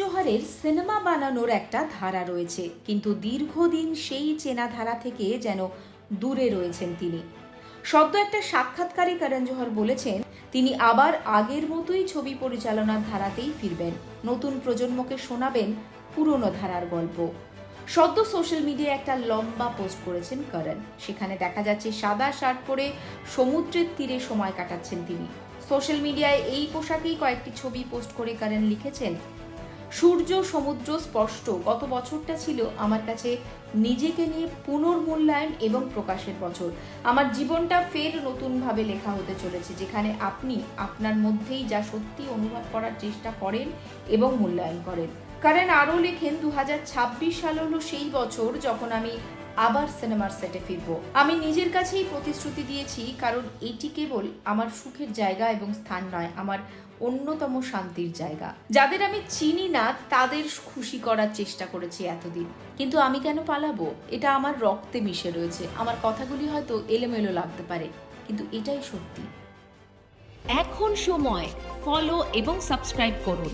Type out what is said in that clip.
জোহরের সিনেমা বানানোর একটা ধারা রয়েছে, কিন্তু দীর্ঘদিন সেই চেনা ধারা থেকে যেন দূরে রয়েছেন তিনি। সদ্য একটা সাক্ষাৎকারে করণ জোহর বলেছেন, তিনি আবার আগের মতোই ছবি পরিচালনার ধারাতেই ফিরবেন। নতুন প্রজন্মকে শোনাবেন পুরনো ধারার গল্প। সদ্য সোশ্যাল মিডিয়ায় একটা লম্বা পোস্ট করেছেন করণ সেখানে দেখা যাচ্ছে সাদা শার্ট পরে সমুদ্রের তীরে সময় কাটাচ্ছেন তিনি। সোশ্যাল মিডিয়ায় এই পোশাকেই কয়েকটি ছবি পোস্ট করে করণ লিখেছেন সূর্য সমুদ্র স্পষ্ট। গত বছরটা ছিল আমার কাছে নিজেকে নিয়ে পুনর্মূল্যায়ন এবং প্রকাশের বছর। আমার জীবনটা ফের নতুনভাবে লেখা হতে চলেছে, যেখানে আপনি আপনার মধ্যেই যা সত্যি অনুভব করার চেষ্টা করেন এবং মূল্যায়ন করেন। কারণ আরও লেখেন দু হাজার ছাব্বিশ সাল হলো সেই বছর যখন আমি আবার সিনেমার সেটে ফিরবো। আমি নিজের কাছেই প্রতিশ্রুতি দিয়েছি, কারণ এটি কেবল আমার সুখের জায়গা এবং স্থান নয়, আমার অন্যতম শান্তির জায়গা। যাদের আমি চিনি না, তাদের খুশি করার চেষ্টা করেছি এতদিন। কিন্তু আমি কেন পালাবো? এটা আমার রক্তে মিশে রয়েছে। আমার কথাগুলি হয়তো এলোমেলো লাগতে পারে, কিন্তু এটাই সত্যি। এখন সময়। ফলো এবং সাবস্ক্রাইব করুন।